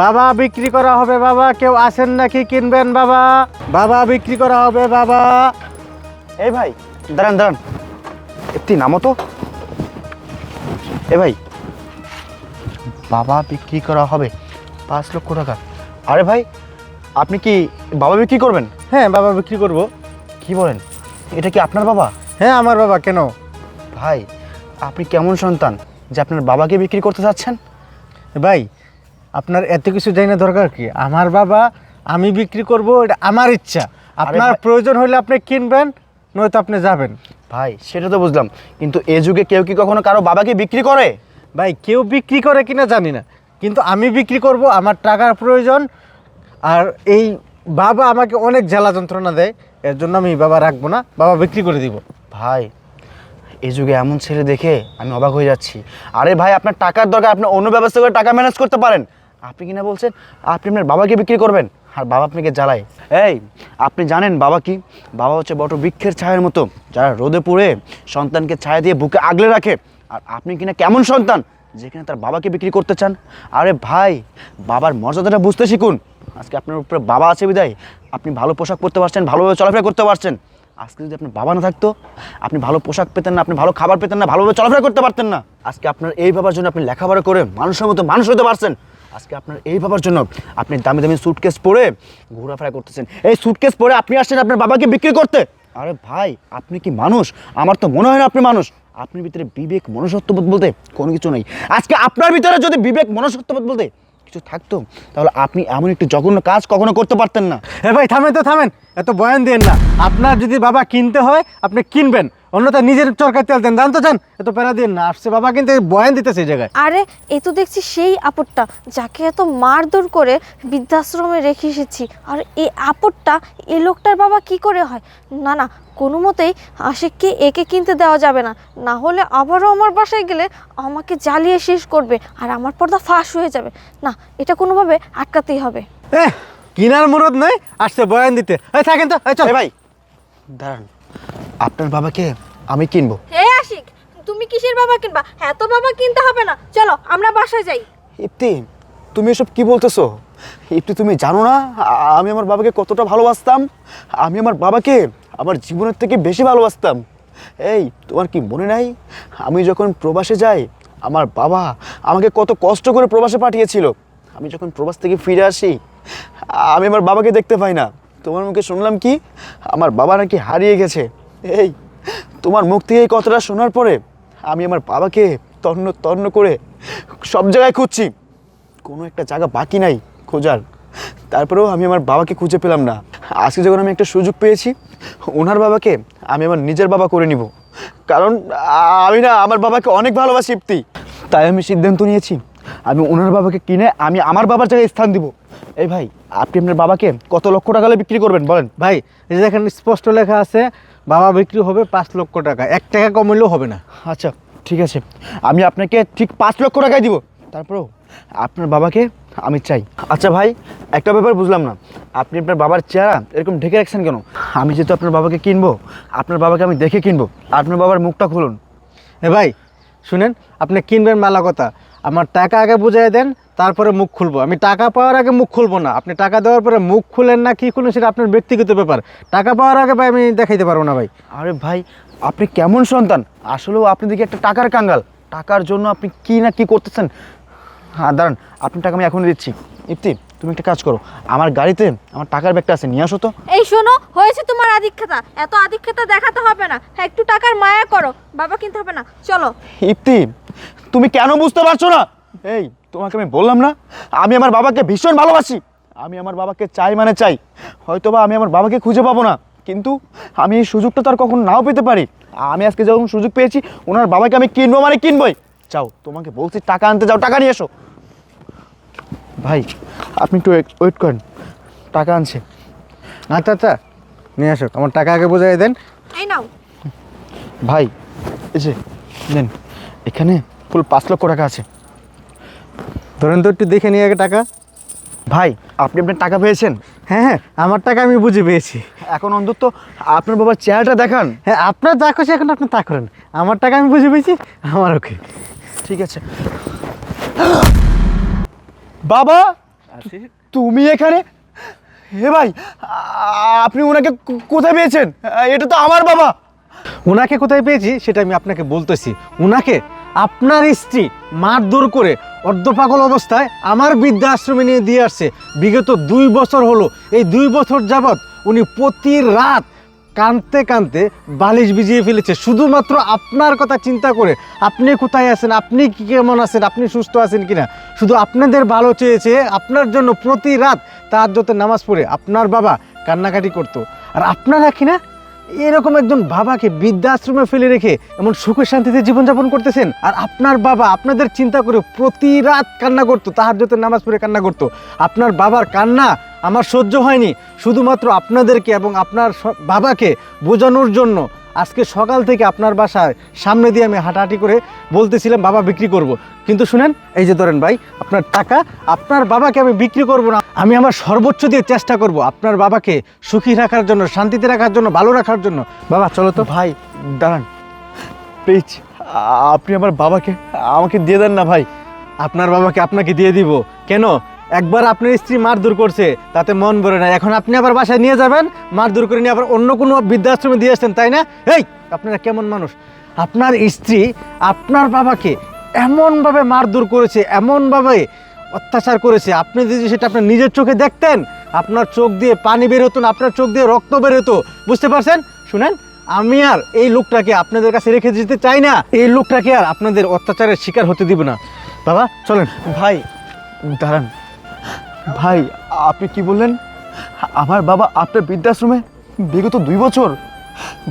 বাবা বিক্রি করা হবে বাবা। কেউ আসেন নাকি? কিনবেন বাবা। বাবা বিক্রি করা হবে বাবা। এই ভাই দাঁড়ান দাঁড়ান। একটি নামো তো। এ ভাই বাবা বিক্রি করা হবে পাঁচ লক্ষ টাকা। আরে ভাই আপনি কি বাবা বিক্রি করবেন? হ্যাঁ বাবা বিক্রি করব। কি বলেন? এটা কি আপনার বাবা? হ্যাঁ আমার বাবা কেন? ভাই আপনি কেমন সন্তান যে আপনার বাবাকে বিক্রি করতে চাচ্ছেন? ভাই আপনার এত কিছু জানি না দরকার কি? আমার বাবা আমি বিক্রি করব এটা আমার ইচ্ছা। আপনার প্রয়োজন হলে আপনি কিনবেন নয়তো আপনি যাবেন। ভাই সেটা তো বুঝলাম। কিন্তু এ যুগে কেউ কি কখনো কারও বাবাকে বিক্রি করে? ভাই কেউ বিক্রি করে কিনা জানি না। কিন্তু আমি বিক্রি করব আমার টাকার প্রয়োজন আর এই বাবা আমাকে অনেক জ্বালা যন্ত্রণা দেয় এর জন্য আমি বাবা রাখব না বাবা বিক্রি করে দিব। ভাই এই যুগে এমন ছেলে দেখে আমি অবাক হয়ে যাচ্ছি। আরে ভাই আপনার টাকার দরকার আপনি অন্য ব্যবস্থা করে টাকা ম্যানেজ করতে পারেন। আপনি কিনা বলছেন, আপনি আপনার বাবাকে বিক্রি করবেন? আর বাবা আপনাকে জ্বালায়। এই, আপনি জানেন বাবা কি? বাবা হচ্ছে বড় বৃক্ষের ছায়ের মতো। যারা রোদে পুড়ে সন্তানকে ছায়া দিয়ে বুকে আগলে রাখে, আর আপনি কিনা কেমন সন্তান যেখানে তার বাবাকে বিক্রি করতে চান? আরে ভাই, বাবার মর্যাদাটা বুঝতে শিখুন। আজকে আপনার উপরে বাবা আছে বিদায়। আপনি ভালো পোশাক পরতে পারছেন, ভালোভাবে চলাফেরা করতে পারছেন। আজকে যদি আপনার বাবা না থাকতো, আপনি ভালো পোশাক পেতেন না, আপনি ভালো খাবার পেতেন না, ভালোভাবে চলাফেরা করতে পারতেন না। আজকে আপনার এই বাবার জন্য আপনি লেখাপড়া করে মানুষের মতো মানুষ হতে পারছেন। আজকে আপনার এই বাবার জন্য আপনি দামি দামি স্যুটকেস পরে ঘোরাফেরা করতেছেন। এই স্যুটকেস পরে আপনি আসছেন আপনার বাবাকে বিক্রি করতে। আরে ভাই, আপনি কি মানুষ? আমার তো মনে হয় না আপনি মানুষ। আপনার ভিতরে বিবেক মনুষ্যত্ববোধ বলতে কোনো কিছু নেই। আজকে আপনার ভিতরে যদি বিবেক মনুষ্যত্ববোধ বলতে কিছু থাকতো, তাহলে আপনি এমন একটি জঘন্য কাজ কখনো করতে পারতেন না। হ্যাঁ ভাই, থামেন তো, থামেন। এত বয়ান দেন না। আপনার যদি বাবা কিনতে হয়, আপনি কিনবেন। অন্যথা নিজের চরকার তেল দেন। জানতো চান এত প্যারা দিন না আসছে। বাবা কিন্তু বয়ান দিতেছে এই জায়গায়। আরে এ তো দেখছি সেই আপদটা যাকে এত মারধর করে বৃদ্ধাশ্রমে রেখে এসেছি। আর এই আপদটা এই লোকটার বাবা কি করে হয়? না না কোনো মতেই আশিককে একে কিনতে দেওয়া যাবে না। না হলে আবারও আমার বাসায় গেলে আমাকে জ্বালিয়ে শেষ করবে আর আমার পর্দা ফাঁস হয়ে যাবে। না এটা কোনোভাবে আটকাতেই হবে। এহ, কিনার মুরদ নয় আসছে বয়ান দিতে। এই থাকেন তো এই চল। ভাই দাঁড়ান। আপনার বাবাকে আমি কিনবো। হে আশিক তুমি কিসের বাবা কিনবা? এত বাবা কিনতে হবে না। চলো আমরা বাসায় যাই। ইপ্তি তুমি এসব কি বলতেছো? ইপ্তি তুমি জানো না? আমি আমার বাবাকে কতটা ভালোবাসতাম? আমি আমার বাবাকে আমার জীবনের থেকে বেশি ভালোবাসতাম। এই তোমার কি মনে নাই? আমি যখন প্রবাসে যাই আমার বাবা আমাকে কত কষ্ট করে প্রবাসে পাঠিয়েছিল। আমি যখন প্রবাস থেকে ফিরে আসি আমি আমার বাবাকে দেখতে পাই না। তোমার মুখে শুনলাম কি? আমার বাবা নাকি হারিয়ে গেছে। এই, তোমার মুখ থেকে এই কথাটা শোনার পরে আমি আমার বাবাকে তন্ন তন্ন করে সব জায়গায় খুঁজছি। কোনো একটা জায়গা বাকি নাই খোঁজার। তারপরেও আমি আমার বাবাকে খুঁজে পেলাম না। আজকে যখন আমি একটা সুযোগ পেয়েছি, ওনার বাবাকে আমি আমার নিজের বাবা করে নিব। কারণ আমি না, আমার বাবাকে অনেক ভালোবাসি ইপ্তি তাই আমি সিদ্ধান্ত নিয়েছি, আমি ওনার বাবাকে কিনে আমি আমার বাবার জায়গায় স্থান দিব। এই ভাই, আপনি আপনার বাবাকে কত লক্ষ টাকা বিক্রি করবেন বলেন? ভাই, এই যে দেখেন, স্পষ্ট লেখা আছে বাবা বিক্রি হবে পাঁচ লক্ষ টাকা। এক টাকা কমলেও হবে না। আচ্ছা ঠিক আছে। আমি আপনাকে ঠিক পাঁচ লক্ষ টাকায় দিব। তারপরেও আপনার বাবাকে আমি চাই। আচ্ছা ভাই একটা ব্যাপার বুঝলাম না। আপনি আপনার বাবার চেহারা এরকম ঢেকে রাখছেন কেন? আমি যেহেতু আপনার বাবাকে কিনবো আপনার বাবাকে আমি দেখে কিনবো। আপনার বাবার মুখটা খুলুন। এ ভাই শুনেন আপনি কিনবেন মালা কথা আমার টাকা আগে বুঝাই দেন তারপরে মুখ খুলবো। আমি টাকা পাওয়ার আগে মুখ খুলবো না। আপনি টাকা দেওয়ার পরে মুখ খুলেন না কি খুলেন সেটা আপনার ব্যক্তিগত ব্যাপার। টাকা পাওয়ার আগে ভাই আমি দেখাইতে পারব না ভাই। আরে ভাই আপনি কেমন সন্তান? আসলেও আপনি দেখি একটা টাকার কাঙ্গাল। টাকার জন্য আপনি কি না কি করতেছেন? হ্যাঁ দাঁড়ান আপনার টাকা আমি এখনই দিচ্ছি। ইপ্তি তুমি একটা কাজ করো। আমার গাড়িতে আমার টাকার ব্যাগটা আছে নিয়ে আসো তো। এই শোনো হয়েছে তোমার আধিক্ষেতা। এত আধিক্ষেতা দেখাতে হবে না। হ্যাঁ একটু টাকার মায়া করো। বাবা কিনতে হবে না। চলো। ইপ্তি তুমি কেন বুঝতে পারছ না? এই তোমাকে আমি বললাম না আমি আমার বাবাকে ভীষণ ভালোবাসি। আমি আমার বাবাকে চাই মানে চাই। হয়তোবা আমি আমার বাবাকে খুঁজে পাবো না। কিন্তু আমি এই সুযোগটা তো আর কখন নাও পেতে পারি। আমি আজকে যখন সুযোগ পেয়েছি ওনার বাবাকে আমি কিনবো মানে কিনবই। চাও তোমাকে বলছি টাকা আনতে যাও টাকা নিয়ে এসো। ভাই আপনি একটু ওয়েট করেন। টাকা আনছে। আচ্ছা আচ্ছা নিয়ে আসো। আমার টাকা আগে বোঝাই দেন। এই নাও। ভাই এই যে নেন। এখানে ফুল পাঁচ লক্ষ টাকা আছে। ধরেন তো একটু দেখে নিয়ে আগে টাকা। ভাই আপনি আপনার টাকা পেয়েছেন? হ্যাঁ হ্যাঁ। আমার টাকা আমি বুঝে পেয়েছি। এখন অন্তত আপনার বাবার চেহারাটা দেখান। হ্যাঁ আপনার যা খুশি এখন আপনি তা করেন। আমার টাকা আমি বুঝে পেয়েছি আমার ওকে। ঠিক আছে। বাবা তুমি এখানে? হে ভাই আপনি ওনাকে কোথায় পেয়েছেন? এটা তো আমার বাবা। ওনাকে কোথায় পেয়েছি সেটা আমি আপনাকে বলতেছি। ওনাকে আপনার স্ত্রী মারধর করে অর্ধপাগল অবস্থায় আমার বৃদ্ধাশ্রমে নিয়ে দিয়ে আসছে। বিগত দুই বছর হলো, এই দুই বছর যাবৎ উনি প্রতি রাত কাঁদতে কাঁদতে বালিশ ভিজিয়ে ফেলেছে। শুধুমাত্র আপনার কথা চিন্তা করে আপনি কোথায় আছেন, আপনি কি কেমন আছেন, আপনি সুস্থ আছেন কিনা? শুধু আপনাদের ভালো চেয়েছে, আপনার জন্য প্রতি রাত তার যত নামাজ পড়ে আপনার বাবা কান্নাকাটি করতো। আর আপনারা কিনা এরকম একজন বাবাকে বৃদ্ধাশ্রমে ফেলে রেখে এমন সুখে শান্তিতে জীবনযাপন করতেছেন? আর আপনার বাবা আপনাদের চিন্তা করে প্রতি রাত কান্না করতো তাহার যত নামাজ পড়ে কান্না করতো। আপনার বাবার কান্না আমার সহ্য হয়নি। শুধুমাত্র আপনাদেরকে এবং আপনার বাবাকে বোঝানোর জন্য আজকে সকাল থেকে আপনার বাসায় সামনে দিয়ে আমি হাঁটাহাঁটি করে বলতেছিলাম বাবা বিক্রি করব। কিন্তু শুনেন এই যে ধরেন ভাই আপনার টাকা আপনার বাবাকে আমি বিক্রি করব না আমি আমার সর্বোচ্চ দিয়ে চেষ্টা করব আপনার বাবাকে সুখী রাখার জন্য শান্তিতে রাখার জন্য ভালো রাখার জন্য। বাবা চলো তো। ভাই দাঁড়ান। প্লিজ আপনি আমার বাবাকে আমাকে দিয়ে দেন না ভাই। আপনার বাবাকে আপনাকে দিয়ে দিব। কেন? একবার আপনার স্ত্রী মারধর করছে তাতে মন ভরে না। এখন আপনি আবার বাসায় নিয়ে যাবেন মার মারধর করে নিয়ে আবার অন্য কোনো বৃদ্ধাশ্রমে দিয়ে আসছেন তাই না? এই আপনারা কেমন মানুষ? আপনার স্ত্রী আপনার বাবাকে এমনভাবে মার মারধর করেছে এমনভাবে অত্যাচার করেছে। আপনি যদি সেটা আপনার নিজের চোখে দেখতেন আপনার চোখ দিয়ে পানি বের হতো না আপনার চোখ দিয়ে রক্ত বের হতো। বুঝতে পারছেন? শুনেন আমি আর এই লোকটাকে আপনাদের কাছে রেখে যেতে চাই না। এই লোকটাকে আর আপনাদের অত্যাচারের শিকার হতে দিব না। বাবা চলেন। ভাই দাঁড়ান। ভাই, আপনি কি বললেন? আমার বাবা আপনার বৃদ্ধাশ্রমে বিগত দুই বছর।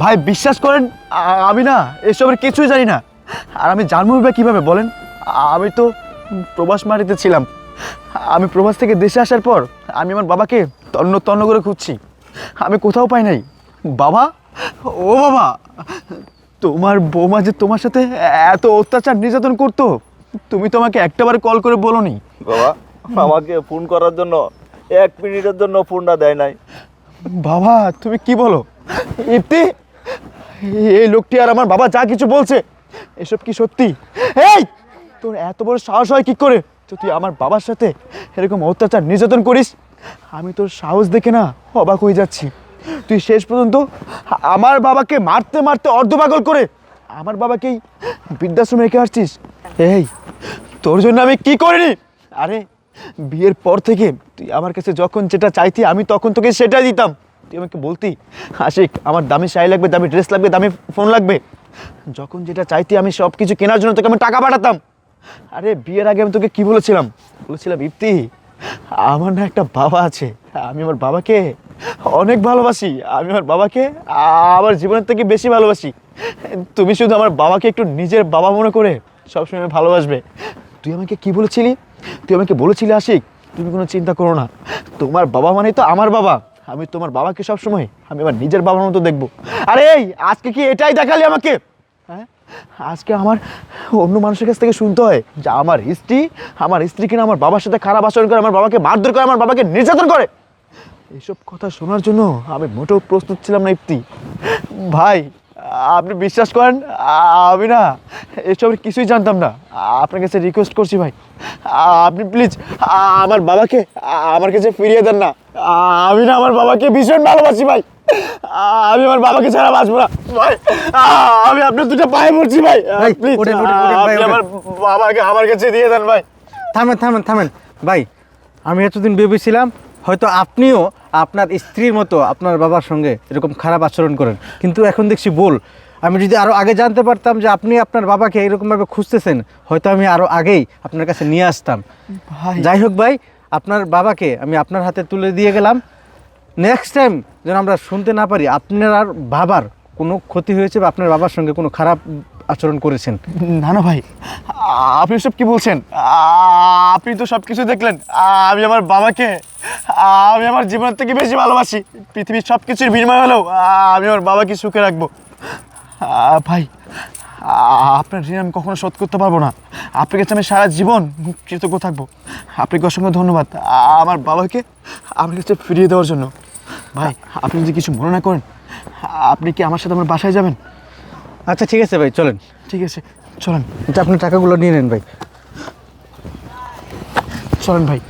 ভাই, বিশ্বাস করেন আমি না, এসবের কিছুই জানি না। আর আমি জানব বা কীভাবে, বলেন? আমি তো প্রবাস মাটিতে ছিলাম। আমি প্রবাস থেকে দেশে আসার পর আমি আমার বাবাকে তন্ন তন্ন করে খুঁজছি। আমি কোথাও পাই নাই। বাবা? ও বাবা! তোমার বৌমা যে তোমার সাথে এত অত্যাচার নির্যাতন করতো, তুমি তো আমাকে একটাবার কল করে বলো নি বাবা আমাকে ফোন করার জন্য এক মিনিটের জন্য ফোনটা দেয় নাই। বাবা, তুমি কি বলো? ইপ্তি, এই লোকটি আর আমার বাবা যা কিছু বলছে, এসব কি সত্যি? এই, তোর এত বড় সাহস হয় কি করে? তো তুই আমার বাবার সাথে এরকম অত্যাচার নির্যাতন করিস, আমি তোর সাহস দেখে না অবাক হয়ে যাচ্ছি। তুই শেষ পর্যন্ত আমার বাবাকে মারতে মারতে অর্ধপাগল করে আমার বাবাকেই বৃদ্ধাশ্রমে রেখে আসছিস। এই, তোর জন্য আমি কি করিনি? আরে বিয়ের পর থেকে তুই আমার কাছে যখন যেটা চাইতি, আমি তখন তোকে সেটা দিতাম। তুই আমাকে বলতি, আশিক, আমার দামি শাড়ি লাগবে, দামি ড্রেস লাগবে, দামি ফোন লাগবে। যখন যেটা চাইতি, আমি সব কিছু কেনার জন্য তোকে আমি টাকা পাঠাতাম। আরে, বিয়ের আগে আমি তোকে কি বলেছিলাম? বলেছিলাম, ইপ্তি, আমার না একটা বাবা আছে, আমি আমার বাবাকে অনেক ভালোবাসি, আমি আমার বাবাকে আমার জীবনের থেকে বেশি ভালোবাসি। তুমি শুধু আমার বাবাকে একটু নিজের বাবা মনে করে সবসময় ভালোবাসবে। তুই আমাকে কি বলেছিলি? তুই আমাকে বলেছিলি আশিক? তুমি কোনো চিন্তা করো না। তোমার বাবা মানে তো আমার বাবা। আমি তোমার বাবাকে সবসময় আমি আমার নিজের বাবার মতো দেখব। আরে এই, আজকে কি এটাই দেখালি আমাকে? হ্যাঁ? আজকে আমার অন্য মানুষের কাছ থেকে শুনতে হয় যে আমার স্ত্রী আমার স্ত্রী কিনা আমার বাবার সাথে খারাপ আচরণ করে, আমার বাবাকে মারধর করে, আমার বাবাকে নির্যাতন করে। এইসব কথা শোনার জন্য আমি মোটেও প্রস্তুত ছিলাম না ইপ্তি ভাই আপনি বিশ্বাস করেন? আমি না এসবের কিছুই জানতাম না। আপনার কাছে রিকোয়েস্ট করছি ভাই। আপনি প্লিজ আমার বাবাকে আমার কাছে ফিরিয়ে দেন না। আমি না আমার বাবাকে ভীষণ ভালোবাসি ভাই। আমি আমার বাবাকে ছাড়া বাঁচবো না। ভাই আমি আপনার দুটো পায়ে পড়ছি ভাই। প্লিজ আপনি আমার বাবাকে আমার কাছে দিয়ে দেন ভাই। থামেন থামেন থামেন। ভাই আমি এতদিন ভেবেছিলাম হয়তো আপনিও আপনার স্ত্রীর মতো আপনার বাবার সঙ্গে এরকম খারাপ আচরণ করেন। কিন্তু এখন দেখছি বল আমি যদি আরও আগে জানতে পারতাম যে আপনি আপনার বাবাকে এরকমভাবে খুঁজতেছেন হয়তো আমি আরও আগেই আপনার কাছে নিয়ে আসতাম। যাই হোক ভাই আপনার বাবাকে আমি আপনার হাতে তুলে দিয়ে গেলাম। নেক্সট টাইম যেন আমরা শুনতে না পারি আপনার আর বাবার কোনো ক্ষতি হয়েছে বা আপনার বাবার সঙ্গে কোনো খারাপ আচরণ করেছেন? না না ভাই, আপনি সব কি বলছেন? আপনি তো সব কিছু দেখলেন। আমি আমার বাবাকে, আমি আমার জীবন থেকে বেশি ভালোবাসি। পৃথিবীর সব কিছুর বিনিময় হলেও, আমি আমার বাবাকে সুখে রাখব। ভাই, আপনার ঋণ আমি কখনো শোধ করতে পারব না। আপনার কাছে আমি সারা জীবন কৃতজ্ঞ থাকব। আপনাকে অসংখ্য ধন্যবাদ। আমার বাবাকে আমার কাছে ফিরিয়ে দেওয়ার জন্য। ভাই, আপনি যদি কিছু মনে না করেন, আপনি কি আমার সাথে আমার বাসায় যাবেন? আচ্ছা ঠিক আছে ভাই চলেন। ঠিক আছে চলেন। আপনি টাকাগুলো নিয়ে নেন ভাই। চলেন ভাই।